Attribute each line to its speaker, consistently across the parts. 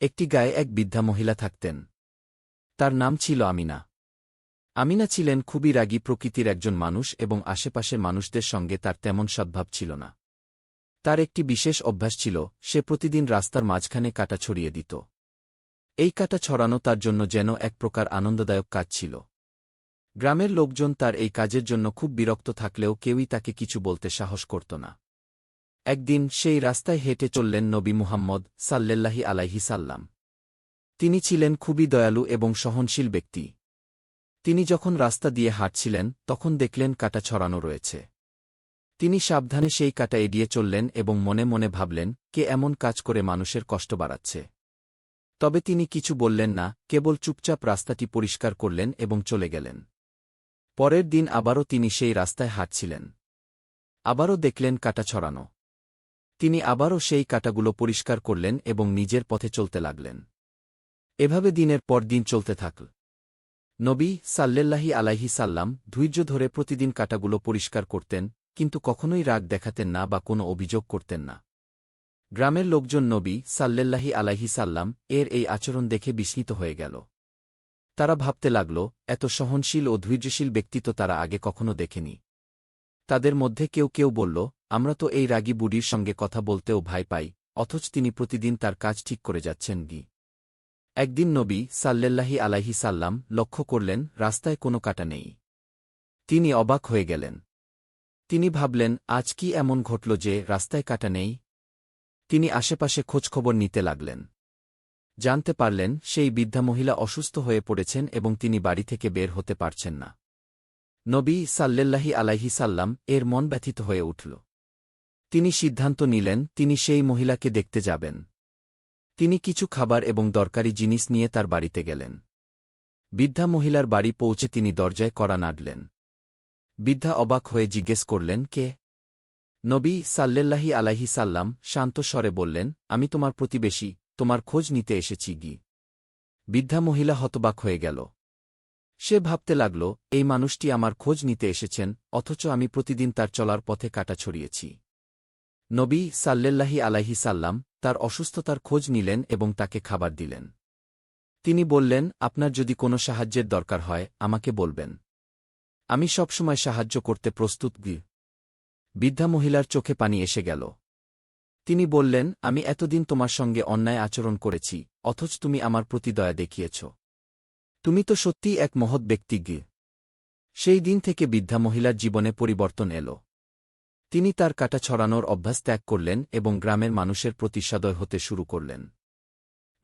Speaker 1: একটি গায়ে এক বৃদ্ধা মহিলা থাকতেন। তার নাম ছিল আমিনা। আমিনা ছিলেন খুবই রাগী প্রকৃতির একজন মানুষ এবং আশেপাশের মানুষদের সঙ্গে তার তেমন সদ্ভাব ছিল না। তার একটি বিশেষ অভ্যাস ছিল, সে প্রতিদিন রাস্তার মাঝখানে কাটা ছড়িয়ে দিত। এই কাটা ছড়ানো তার জন্য যেন এক প্রকার আনন্দদায়ক কাজ ছিল। গ্রামের লোকজন তার এই কাজের জন্য খুব বিরক্ত থাকলেও কেউই তাকে কিছু বলতে সাহস করত না। একদিন সেই রাস্তায় হেঁটে চললেন নবী মুহাম্মদ সাল্লেল্লাহি আলাইহি সাল্লাম। তিনি ছিলেন খুবই দয়ালু এবং সহনশীল ব্যক্তি। তিনি যখন রাস্তা দিয়ে হাঁটছিলেন, তখন দেখলেন কাটা ছড়ানো রয়েছে। তিনি সাবধানে সেই কাটা এড়িয়ে চললেন এবং মনে মনে ভাবলেন, কে এমন কাজ করে মানুষের কষ্ট বাড়াচ্ছে। তবে তিনি কিছু বললেন না, কেবল চুপচাপ রাস্তাটি পরিষ্কার করলেন এবং চলে গেলেন। পরের দিন আবারও তিনি সেই রাস্তায় হাঁটছিলেন। আবারও দেখলেন কাটা ছড়ানো। তিনি আবারও সেই কাটাগুলো পরিষ্কার করলেন এবং নিজের পথে চলতে লাগলেন। এভাবে দিনের পর দিন চলতে থাকল নবী সাল্লেল্লাহি আলাইহি সাল্লাম ধৈর্য ধরে প্রতিদিন কাটাগুলো পরিষ্কার করতেন, কিন্তু কখনোই রাগ দেখাতেন না বা কোনো অভিযোগ করতেন না। গ্রামের লোকজন নবী সাল্লেল্লাহি আলাইহি সাল্লাম এর এই আচরণ দেখে বিস্মিত হয়ে গেল। তারা ভাবতে লাগল, এত সহনশীল ও ধৈর্যশীল ব্যক্তিত্ব তারা আগে কখনো দেখেনি। তাদের মধ্যে কেউ কেউ বলল আমরা তো এই রাগী বুড়ির সঙ্গে কথা বলতেও ভয় পাই, অথচ তিনি প্রতিদিন তার কাজ ঠিক করে যাচ্ছেন গি। একদিন নবী সাল্লেল্লাহি আলাহি সাল্লাম লক্ষ্য করলেন, রাস্তায় কোনো কাটা নেই। তিনি অবাক হয়ে গেলেন। তিনি ভাবলেন, আজ কি এমন ঘটল যে রাস্তায় কাটা নেই? তিনি আশেপাশে খোঁজখবর নিতে লাগলেন। জানতে পারলেন, সেই বৃদ্ধা মহিলা অসুস্থ হয়ে পড়েছেন এবং তিনি বাড়ি থেকে বের হতে পারছেন না। নবী সাল্লেল্লাহি আলাহি সাল্লাম এর মন ব্যথিত হয়ে উঠল। তিনি সিদ্ধান্ত নিলেন, তিনি সেই মহিলাকে দেখতে যাবেন। তিনি কিছু খাবার এবং দরকারি জিনিস নিয়ে তার বাড়িতে গেলেন। বৃদ্ধা মহিলার বাড়ি পৌঁছে তিনি দরজায় কড়া নাড়লেন। বৃদ্ধা অবাক হয়ে জিজ্ঞেস করলেন, কে? নবী সাল্লেল্লাহি আলাহি সাল্লাম শান্ত স্বরে বললেন, আমি তোমার প্রতিবেশী, তোমার খোঁজ নিতে এসেছি গি। বৃদ্ধা মহিলা হতবাক হয়ে গেল। সে ভাবতে লাগল, এই মানুষটি আমার খোঁজ নিতে এসেছেন, অথচ আমি প্রতিদিন তার চলার পথে কাটা ছড়িয়েছি। নবী সাল্লেল্লাহি আলাইহি সাল্লাম তার অসুস্থতার খোঁজ নিলেন এবং তাকে খাবার দিলেন। তিনি বললেন, আপনার যদি কোনো সাহায্যের দরকার হয়, আমাকে বলবেন। আমি সবসময় সাহায্য করতে প্রস্তুত গি। বৃদ্ধা মহিলার চোখে পানি এসে গেল। তিনি বললেন, আমি এতদিন তোমার সঙ্গে অন্যায় আচরণ করেছি, অথচ তুমি আমার প্রতি দয়া দেখিয়েছ। তুমি তো সত্যিই এক মহৎ ব্যক্তি গি। সেই দিন থেকে বৃদ্ধা মহিলার জীবনে পরিবর্তন এল। তিনি তার কাটা ছড়ানোর অভ্যাস ত্যাগ করলেন এবং গ্রামের মানুষের প্রতি সদয় হতে শুরু করলেন।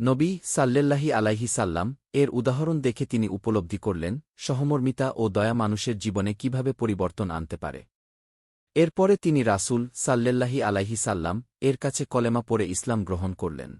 Speaker 1: নবী সাল্লেল্লাহি আলাইহি সাল্লাম এর উদাহরণ দেখে তিনি উপলব্ধি করলেন, সহমর্মিতা ও দয়া মানুষের জীবনে কীভাবে পরিবর্তন আনতে পারে। এরপরে তিনি রাসুল সাল্লেল্লাহি আলাইহি সাল্লাম এর কাছে কলেমা পড়ে ইসলাম গ্রহণ করলেন।